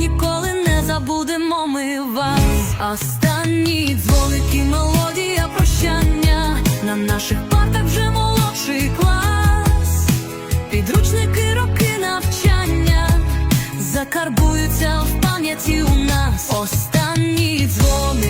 ніколи не забудемо ми вас. Останні дзвоники, мелодія прощання. На наших партах вже молодший клас. Підручники, роки навчання закарбуються в пам'яті у нас. Останні дзвоники,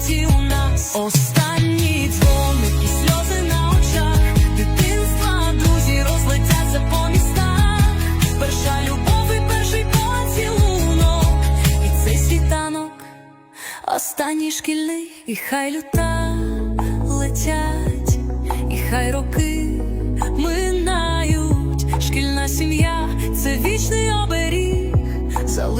У нас. Останні дзвоники, сльози на очах, дитинства, друзі розлетяться по містах. Перша любов і перший поцілунок, і цей світанок. Останній шкільний, і хай люта летять, і хай роки минають. Шкільна сім'я це оберіг,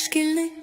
aşk